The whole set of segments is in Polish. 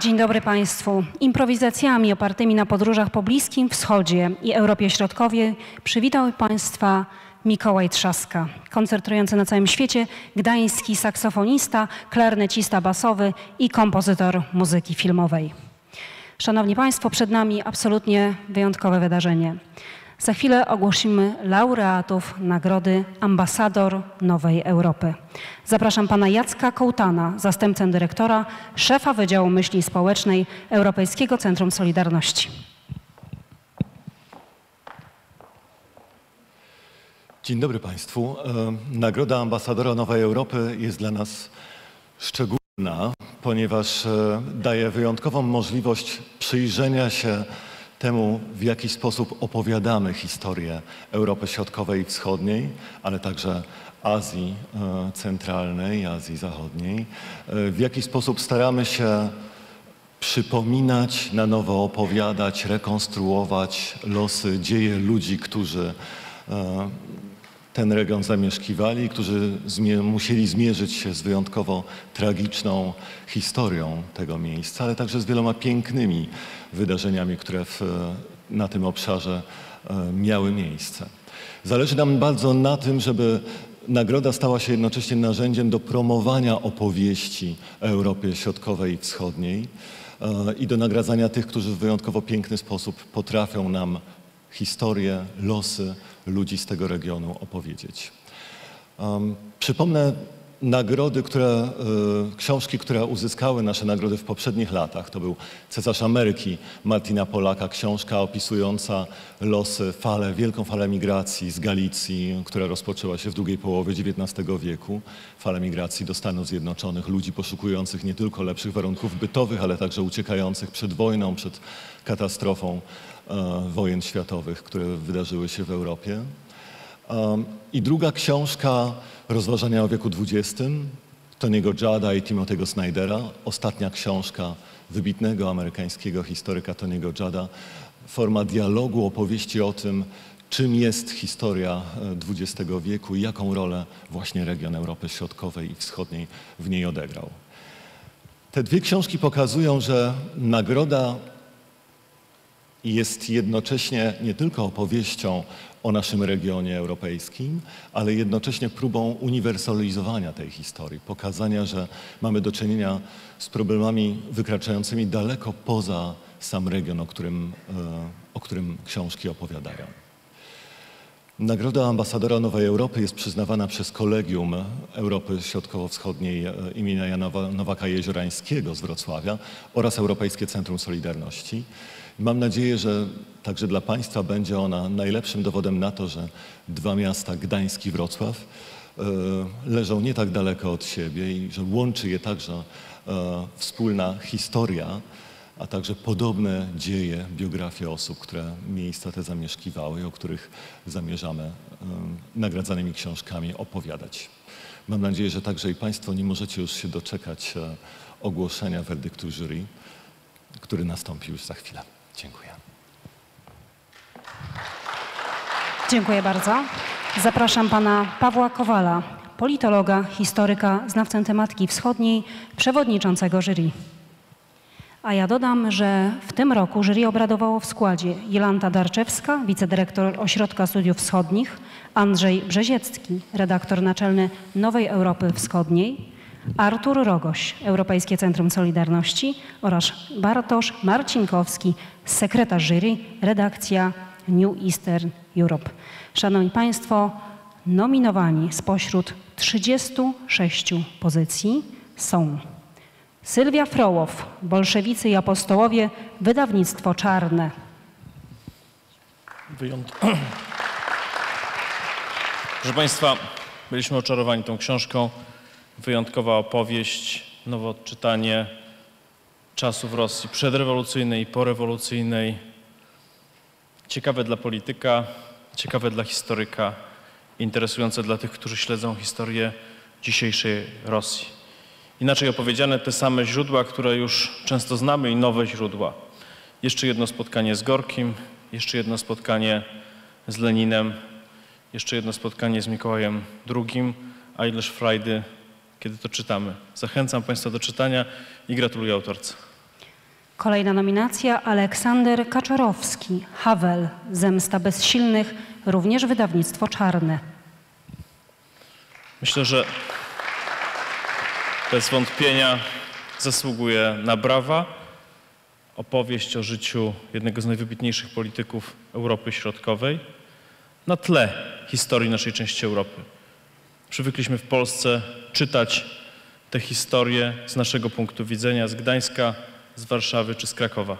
Dzień dobry Państwu. Improwizacjami opartymi na podróżach po Bliskim Wschodzie i Europie Środkowej przywitał Państwa Mikołaj Trzaska, koncertujący na całym świecie gdański saksofonista, klarnecista basowy i kompozytor muzyki filmowej. Szanowni Państwo, przed nami absolutnie wyjątkowe wydarzenie. Za chwilę ogłosimy laureatów Nagrody Ambasador Nowej Europy. Zapraszam pana Jacka Kołtana, zastępcę dyrektora, szefa Wydziału Myśli Społecznej Europejskiego Centrum Solidarności. Dzień dobry Państwu. E, Nagroda Ambasadora Nowej Europy jest dla nas szczególna, ponieważ e, daje wyjątkową możliwość przyjrzenia się temu, w jaki sposób opowiadamy historię Europy Środkowej i Wschodniej, ale także Azji e, Centralnej, Azji Zachodniej, e, w jaki sposób staramy się przypominać, na nowo opowiadać, rekonstruować losy, dzieje ludzi, którzy e, ten region zamieszkiwali, którzy musieli zmierzyć się z wyjątkowo tragiczną historią tego miejsca, ale także z wieloma pięknymi wydarzeniami, które w, na tym obszarze e, miały miejsce. Zależy nam bardzo na tym, żeby nagroda stała się jednocześnie narzędziem do promowania opowieści Europie Środkowej i Wschodniej e, i do nagradzania tych, którzy w wyjątkowo piękny sposób potrafią nam historię, losy ludzi z tego regionu opowiedzieć. Um, przypomnę nagrody, które, y, książki, które uzyskały nasze nagrody w poprzednich latach. To był Cesarz Ameryki Martina Polaka, książka opisująca losy, falę, wielką falę migracji z Galicji, która rozpoczęła się w drugiej połowie XIX wieku. Falę migracji do Stanów Zjednoczonych, ludzi poszukujących nie tylko lepszych warunków bytowych, ale także uciekających przed wojną, przed katastrofą wojen światowych, które wydarzyły się w Europie. I druga książka Rozważania o wieku XX, Tony'ego Jada i Timothy'ego Snydera. Ostatnia książka wybitnego amerykańskiego historyka Tony'ego Jada. Forma dialogu, opowieści o tym, czym jest historia XX wieku i jaką rolę właśnie region Europy Środkowej i Wschodniej w niej odegrał. Te dwie książki pokazują, że nagroda jest jednocześnie nie tylko opowieścią o naszym regionie europejskim, ale jednocześnie próbą uniwersalizowania tej historii, pokazania, że mamy do czynienia z problemami wykraczającymi daleko poza sam region, o którym, e, o którym książki opowiadają. Nagroda ambasadora Nowej Europy jest przyznawana przez Kolegium Europy Środkowo-Wschodniej e, imienia Jana Nowaka Jeziorańskiego z Wrocławia oraz Europejskie Centrum Solidarności. Mam nadzieję, że także dla Państwa będzie ona najlepszym dowodem na to, że dwa miasta, Gdańsk i Wrocław, e, leżą nie tak daleko od siebie i że łączy je także e, wspólna historia, a także podobne dzieje, biografie osób, które miejsca te zamieszkiwały o których zamierzamy e, nagradzanymi książkami opowiadać. Mam nadzieję, że także i Państwo nie możecie już się doczekać ogłoszenia werdyktu jury, który nastąpi już za chwilę. Dziękuję. Dziękuję bardzo. Zapraszam pana Pawła Kowala, politologa, historyka, znawcę tematyki wschodniej, przewodniczącego jury. A ja dodam, że w tym roku jury obradowało w składzie Jolanta Darczewska, wicedyrektor Ośrodka Studiów Wschodnich, Andrzej Brzeziecki, redaktor naczelny Nowej Europy Wschodniej, Artur Rogoś, Europejskie Centrum Solidarności oraz Bartosz Marcinkowski, sekretarz jury, redakcja New Eastern Europe. Szanowni Państwo, nominowani spośród 36 pozycji są Sylwia Frołow, Bolszewicy i Apostołowie, wydawnictwo Czarne. Wyjąt... Proszę Państwa, byliśmy oczarowani tą książką wyjątkowa opowieść, nowe odczytanie czasów Rosji przedrewolucyjnej i porewolucyjnej. Ciekawe dla polityka, ciekawe dla historyka, interesujące dla tych, którzy śledzą historię dzisiejszej Rosji. Inaczej opowiedziane, te same źródła, które już często znamy i nowe źródła. Jeszcze jedno spotkanie z Gorkim, jeszcze jedno spotkanie z Leninem, jeszcze jedno spotkanie z Mikołajem II, a ileż frajdy kiedy to czytamy. Zachęcam Państwa do czytania i gratuluję autorce. Kolejna nominacja Aleksander Kaczorowski, Havel, Zemsta Bezsilnych, również wydawnictwo Czarne. Myślę, że bez wątpienia zasługuje na brawa. Opowieść o życiu jednego z najwybitniejszych polityków Europy Środkowej na tle historii naszej części Europy. Przywykliśmy w Polsce czytać te historie z naszego punktu widzenia, z Gdańska, z Warszawy czy z Krakowa.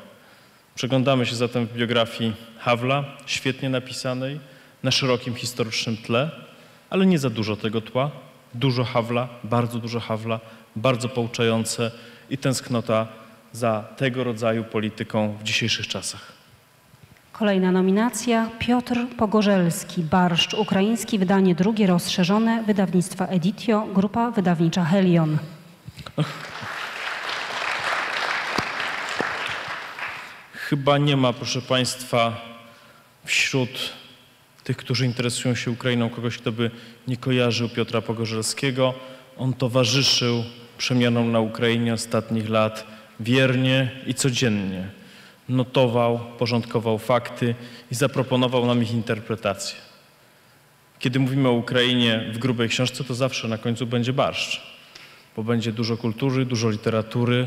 Przeglądamy się zatem w biografii Hawla, świetnie napisanej, na szerokim historycznym tle, ale nie za dużo tego tła. Dużo Hawla, bardzo dużo Hawla, bardzo pouczające i tęsknota za tego rodzaju polityką w dzisiejszych czasach. Kolejna nominacja Piotr Pogorzelski, Barszcz Ukraiński, wydanie drugie rozszerzone, wydawnictwa Editio, grupa wydawnicza Helion. Chyba nie ma, proszę Państwa, wśród tych, którzy interesują się Ukrainą, kogoś, kto by nie kojarzył Piotra Pogorzelskiego. On towarzyszył przemianom na Ukrainie ostatnich lat wiernie i codziennie notował, porządkował fakty i zaproponował nam ich interpretację. Kiedy mówimy o Ukrainie w grubej książce, to zawsze na końcu będzie barszcz, bo będzie dużo kultury, dużo literatury,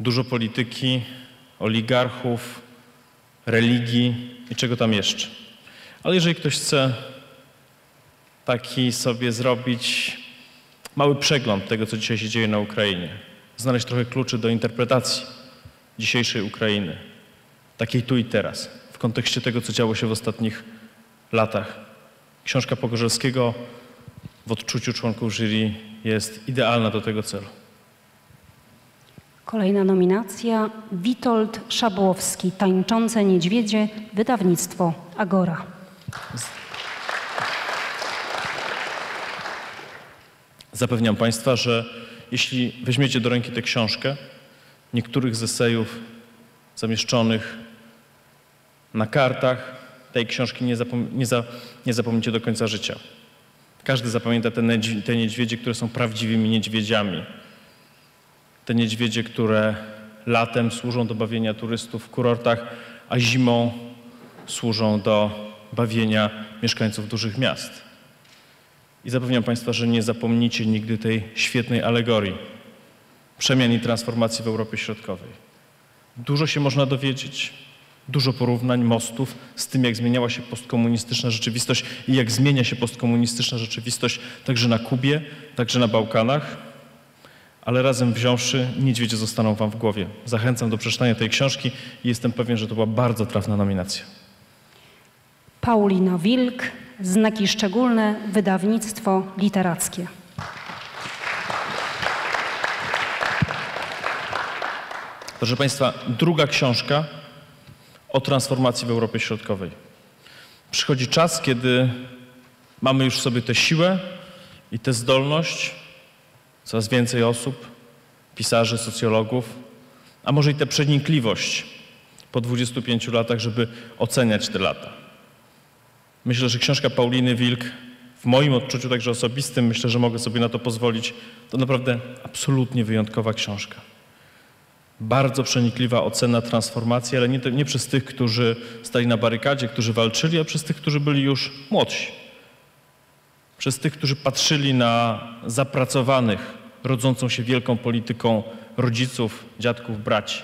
dużo polityki, oligarchów, religii i czego tam jeszcze. Ale jeżeli ktoś chce taki sobie zrobić mały przegląd tego, co dzisiaj się dzieje na Ukrainie, znaleźć trochę kluczy do interpretacji dzisiejszej Ukrainy, takiej tu i teraz, w kontekście tego, co działo się w ostatnich latach. Książka Pogorzelskiego w odczuciu członków jury jest idealna do tego celu. Kolejna nominacja Witold Szabłowski, Tańczące Niedźwiedzie, wydawnictwo Agora. Zapewniam Państwa, że jeśli weźmiecie do ręki tę książkę, niektórych z esejów zamieszczonych na kartach tej książki nie, zapom nie, za nie zapomnicie do końca życia. Każdy zapamięta te, te niedźwiedzie, które są prawdziwymi niedźwiedziami. Te niedźwiedzie, które latem służą do bawienia turystów w kurortach, a zimą służą do bawienia mieszkańców dużych miast. I zapewniam Państwa, że nie zapomnicie nigdy tej świetnej alegorii przemian i transformacji w Europie Środkowej. Dużo się można dowiedzieć, dużo porównań, mostów z tym, jak zmieniała się postkomunistyczna rzeczywistość i jak zmienia się postkomunistyczna rzeczywistość także na Kubie, także na Bałkanach. Ale razem wziąwszy, niedźwiedzie zostaną Wam w głowie. Zachęcam do przeczytania tej książki i jestem pewien, że to była bardzo trafna nominacja. Paulina Wilk, Znaki szczególne, wydawnictwo literackie. Proszę Państwa, druga książka o transformacji w Europie Środkowej. Przychodzi czas, kiedy mamy już sobie tę siłę i tę zdolność, coraz więcej osób, pisarzy, socjologów, a może i tę przenikliwość po 25 latach, żeby oceniać te lata. Myślę, że książka Pauliny Wilk, w moim odczuciu także osobistym, myślę, że mogę sobie na to pozwolić, to naprawdę absolutnie wyjątkowa książka. Bardzo przenikliwa ocena transformacji, ale nie, nie przez tych, którzy stali na barykadzie, którzy walczyli, a przez tych, którzy byli już młodsi. Przez tych, którzy patrzyli na zapracowanych, rodzącą się wielką polityką rodziców, dziadków, braci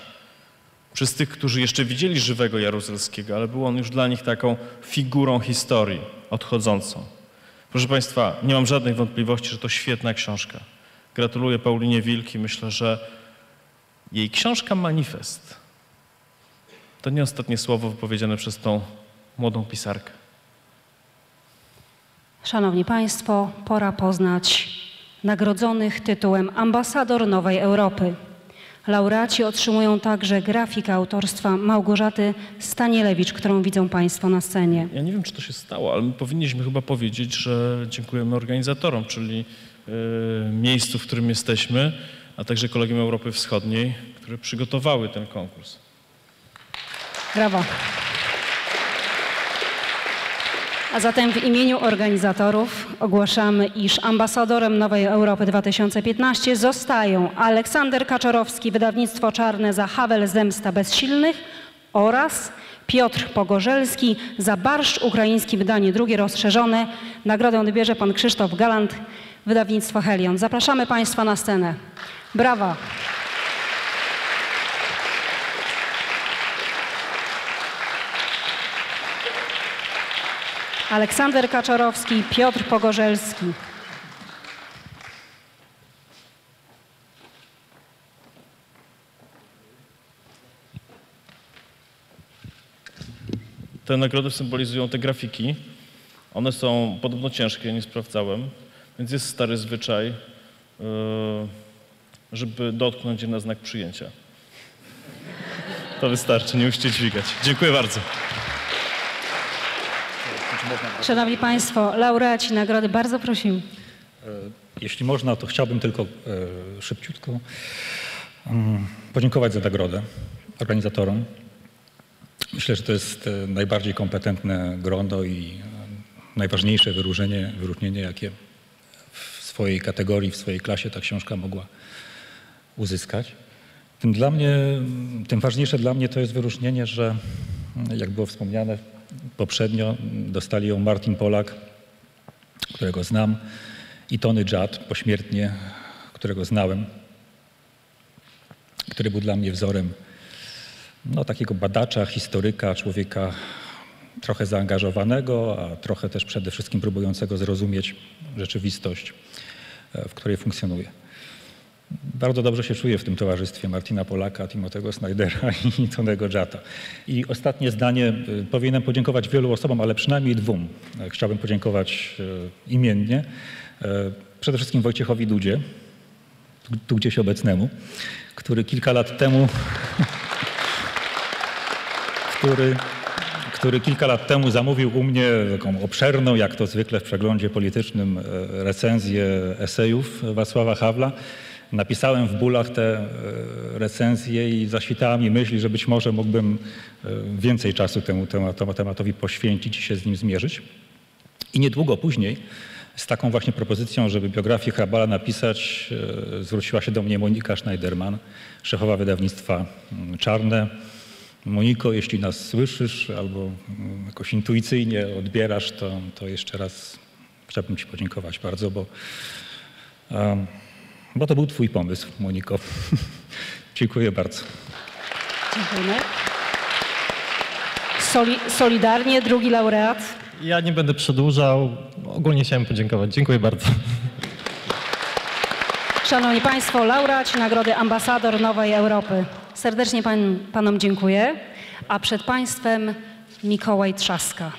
przez tych, którzy jeszcze widzieli żywego Jaruzelskiego, ale był on już dla nich taką figurą historii odchodzącą. Proszę Państwa, nie mam żadnych wątpliwości, że to świetna książka. Gratuluję Paulinie Wilki. Myślę, że jej książka Manifest to nie ostatnie słowo wypowiedziane przez tą młodą pisarkę. Szanowni Państwo, pora poznać nagrodzonych tytułem Ambasador Nowej Europy. Laureaci otrzymują także grafikę autorstwa Małgorzaty Stanielewicz, którą widzą Państwo na scenie. Ja nie wiem, czy to się stało, ale my powinniśmy chyba powiedzieć, że dziękujemy organizatorom, czyli y, miejscu, w którym jesteśmy, a także kolegium Europy Wschodniej, które przygotowały ten konkurs. Brawo. A zatem w imieniu organizatorów ogłaszamy, iż ambasadorem Nowej Europy 2015 zostają Aleksander Kaczorowski, wydawnictwo Czarne za Hawel Zemsta Bezsilnych oraz Piotr Pogorzelski za Barszcz Ukraiński, wydanie drugie rozszerzone. Nagrodę odbierze pan Krzysztof Galant, wydawnictwo Helion. Zapraszamy Państwa na scenę. Brawa. Aleksander Kaczorowski, Piotr Pogorzelski. Te nagrody symbolizują te grafiki. One są podobno ciężkie, nie sprawdzałem, więc jest stary zwyczaj, yy, żeby dotknąć je na znak przyjęcia. To wystarczy, nie musicie dźwigać. Dziękuję bardzo. Szanowni Państwo, laureaci nagrody, bardzo prosimy. E, jeśli można, to chciałbym tylko e, szybciutko mm, podziękować za nagrodę organizatorom. Myślę, że to jest e, najbardziej kompetentne grono i najważniejsze wyróżnienie, wyróżnienie, jakie w swojej kategorii, w swojej klasie ta książka mogła uzyskać. Tym, dla mnie, tym ważniejsze dla mnie to jest wyróżnienie, że jak było wspomniane, poprzednio dostali ją Martin Polak, którego znam, i Tony Judd pośmiertnie, którego znałem, który był dla mnie wzorem no, takiego badacza, historyka, człowieka trochę zaangażowanego, a trochę też przede wszystkim próbującego zrozumieć rzeczywistość, e, w której funkcjonuje. Bardzo dobrze się czuję w tym towarzystwie Martina Polaka, Timotego Snydera i Tonego Jata. I ostatnie zdanie. Y, powinienem podziękować wielu osobom, ale przynajmniej dwóm. E, chciałbym podziękować e, imiennie. E, przede wszystkim Wojciechowi Dudzie, tu gdzieś obecnemu, który kilka lat temu, który, który kilka lat temu zamówił u mnie taką obszerną, jak to zwykle w przeglądzie politycznym, recenzję esejów Wacława Hawla. Napisałem w bólach te e, recenzje i zaświtała mi myśl, że być może mógłbym e, więcej czasu temu tematowi poświęcić i się z nim zmierzyć. I niedługo później z taką właśnie propozycją, żeby biografię Hrabala napisać, zwróciła się do mnie Monika Schneiderman, szefowa wydawnictwa mm, Czarne. Moniko, jeśli nas słyszysz albo mm, jakoś intuicyjnie odbierasz, to, to jeszcze raz chciałbym Ci podziękować bardzo, bo, um, bo to był Twój pomysł, Moniko. Dziękuję bardzo. Dziękujemy. Soli, solidarnie, drugi laureat. Ja nie będę przedłużał. Ogólnie chciałem podziękować. Dziękuję bardzo. Szanowni Państwo, laureaci Nagrody Ambasador Nowej Europy. Serdecznie pan, Panom dziękuję. A przed Państwem Mikołaj Trzaska.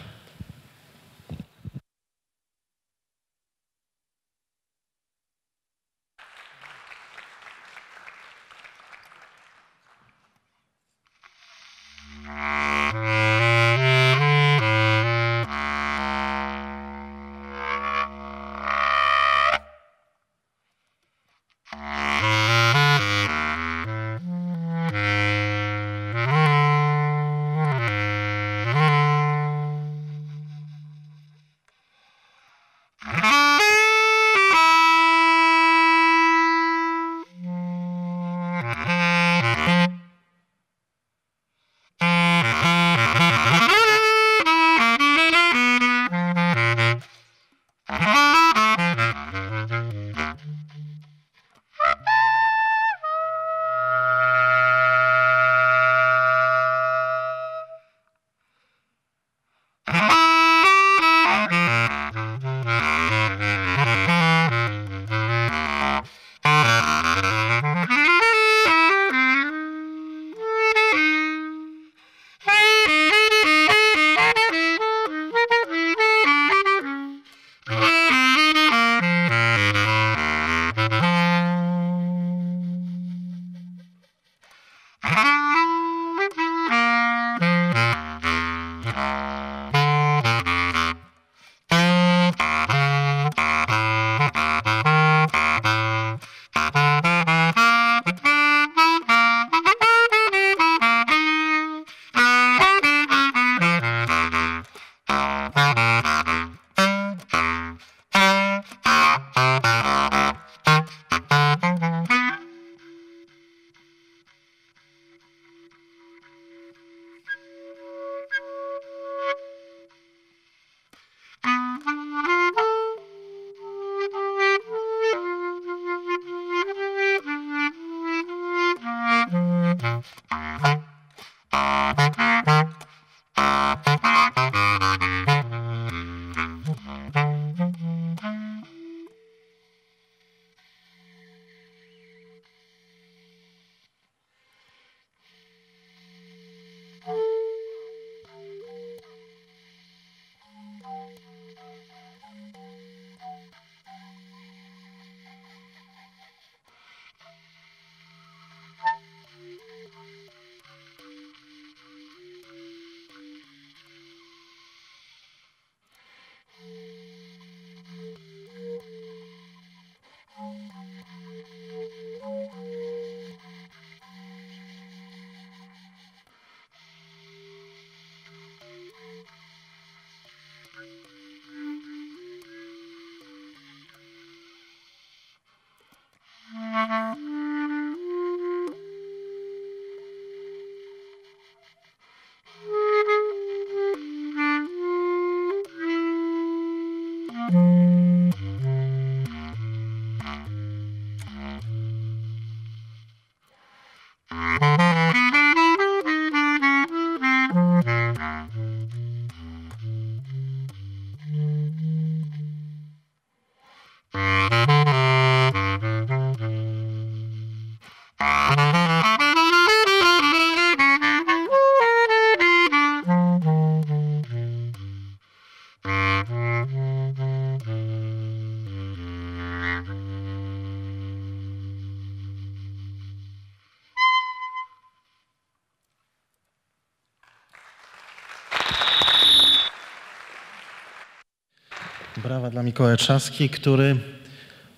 Brawa dla Mikołaja Trzaski, który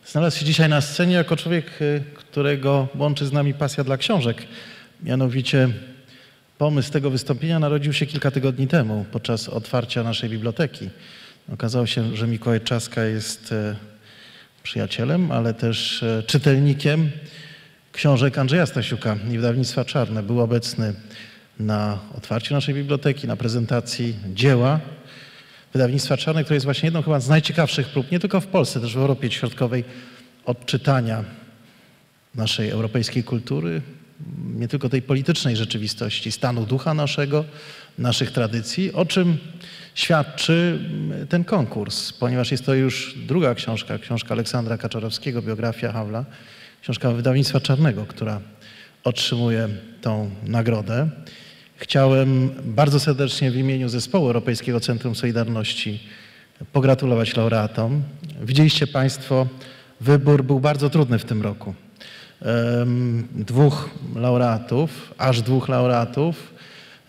znalazł się dzisiaj na scenie jako człowiek, y, którego łączy z nami pasja dla książek. Mianowicie pomysł tego wystąpienia narodził się kilka tygodni temu podczas otwarcia naszej biblioteki. Okazało się, że Mikołaj Trzaska jest e, przyjacielem, ale też e, czytelnikiem książek Andrzeja Stasiuka i wydawnictwa Czarne. Był obecny na otwarciu naszej biblioteki, na prezentacji dzieła wydawnictwa Czarne, które jest właśnie jedną chyba z najciekawszych prób, nie tylko w Polsce, też w Europie Środkowej, odczytania naszej europejskiej kultury, nie tylko tej politycznej rzeczywistości, stanu ducha naszego, naszych tradycji, o czym świadczy ten konkurs, ponieważ jest to już druga książka, książka Aleksandra Kaczorowskiego, biografia Hawla, książka wydawnictwa Czarnego, która otrzymuje tą nagrodę. Chciałem bardzo serdecznie w imieniu Zespołu Europejskiego Centrum Solidarności pogratulować laureatom. Widzieliście Państwo, wybór był bardzo trudny w tym roku. Dwóch laureatów, aż dwóch laureatów,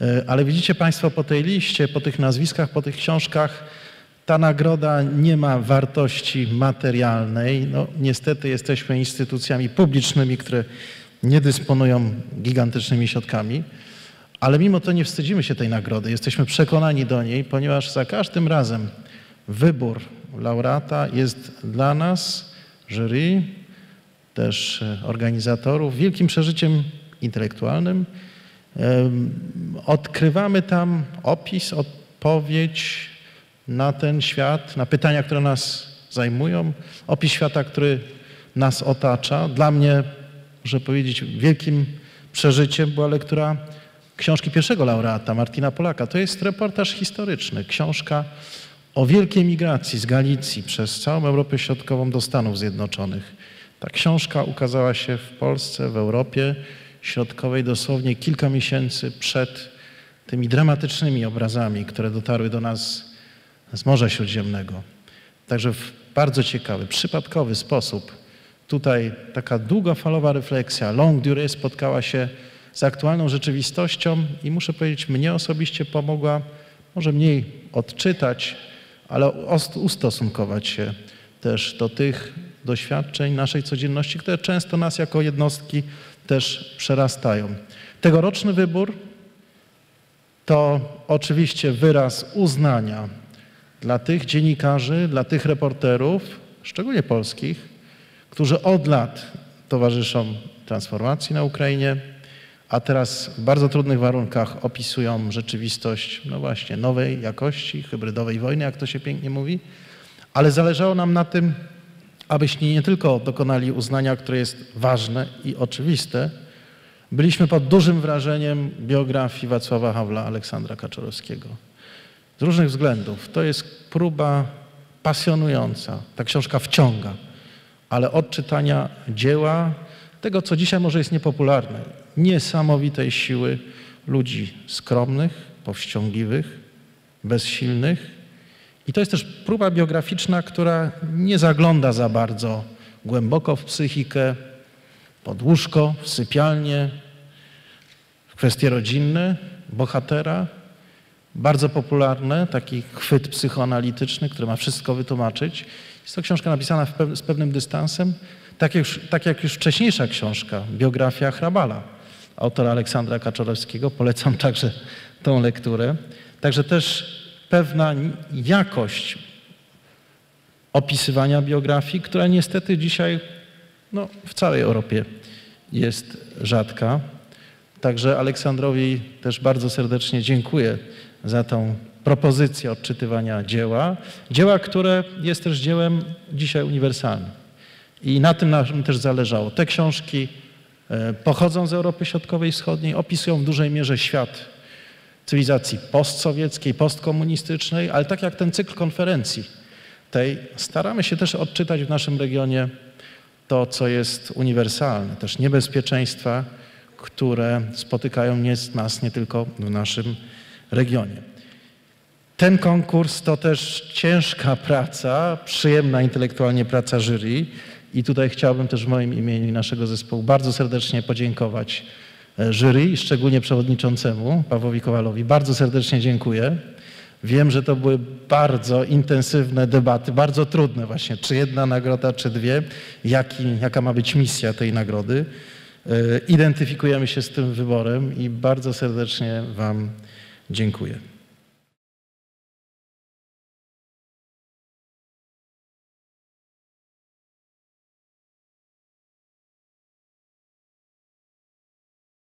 e, ale widzicie Państwo po tej liście, po tych nazwiskach, po tych książkach, ta nagroda nie ma wartości materialnej. No, niestety jesteśmy instytucjami publicznymi, które nie dysponują gigantycznymi środkami. Ale mimo to nie wstydzimy się tej nagrody. Jesteśmy przekonani do niej, ponieważ za każdym razem wybór laureata jest dla nas, jury, też e, organizatorów, wielkim przeżyciem intelektualnym. Odkrywamy tam opis, odpowiedź na ten świat, na pytania, które nas zajmują, opis świata, który nas otacza. Dla mnie, muszę powiedzieć, wielkim przeżyciem była lektura książki pierwszego laureata, Martina Polaka. To jest reportaż historyczny, książka o wielkiej migracji z Galicji przez całą Europę Środkową do Stanów Zjednoczonych. Ta książka ukazała się w Polsce, w Europie Środkowej dosłownie kilka miesięcy przed tymi dramatycznymi obrazami, które dotarły do nas z Morza Śródziemnego. Także w bardzo ciekawy, przypadkowy sposób tutaj taka długofalowa refleksja, long durée spotkała się z aktualną rzeczywistością i muszę powiedzieć, mnie osobiście pomogła może mniej odczytać, ale ustosunkować się też do tych doświadczeń naszej codzienności, które często nas jako jednostki też przerastają. Tegoroczny wybór to oczywiście wyraz uznania dla tych dziennikarzy, dla tych reporterów, szczególnie polskich, którzy od lat towarzyszą transformacji na Ukrainie, a teraz w bardzo trudnych warunkach opisują rzeczywistość, no właśnie, nowej jakości, hybrydowej wojny, jak to się pięknie mówi, ale zależało nam na tym, abyśmy nie tylko dokonali uznania, które jest ważne i oczywiste, byliśmy pod dużym wrażeniem biografii Wacława Hawla, Aleksandra Kaczorowskiego. Z różnych względów. To jest próba pasjonująca. Ta książka wciąga, ale od czytania dzieła, tego co dzisiaj może jest niepopularne, niesamowitej siły ludzi skromnych, powściągliwych, bezsilnych. I to jest też próba biograficzna, która nie zagląda za bardzo głęboko w psychikę, pod łóżko, w sypialnię, w kwestie rodzinne bohatera, bardzo popularne, taki chwyt psychoanalityczny, który ma wszystko wytłumaczyć. Jest to książka napisana pew z pewnym dystansem, tak jak, już, tak jak już wcześniejsza książka, biografia Hrabala, autora Aleksandra Kaczorowskiego. Polecam także tą lekturę. Także też pewna jakość opisywania biografii, która niestety dzisiaj no, w całej Europie jest rzadka. Także Aleksandrowi też bardzo serdecznie dziękuję za tą propozycję odczytywania dzieła. Dzieła, które jest też dziełem dzisiaj uniwersalnym. I na tym nam też zależało. Te książki pochodzą z Europy Środkowej i Wschodniej, opisują w dużej mierze świat cywilizacji postsowieckiej, postkomunistycznej, ale tak jak ten cykl konferencji tej, staramy się też odczytać w naszym regionie to, co jest uniwersalne, też niebezpieczeństwa, które spotykają nas nie tylko w naszym regionie. Ten konkurs to też ciężka praca, przyjemna intelektualnie praca jury i tutaj chciałbym też w moim imieniu i naszego zespołu bardzo serdecznie podziękować e, jury szczególnie przewodniczącemu Pawłowi Kowalowi. Bardzo serdecznie dziękuję Wiem, że to były bardzo intensywne debaty, bardzo trudne właśnie, czy jedna nagroda, czy dwie, jaki, jaka ma być misja tej nagrody. Y, Identyfikujemy się z tym wyborem i bardzo serdecznie Wam dziękuję.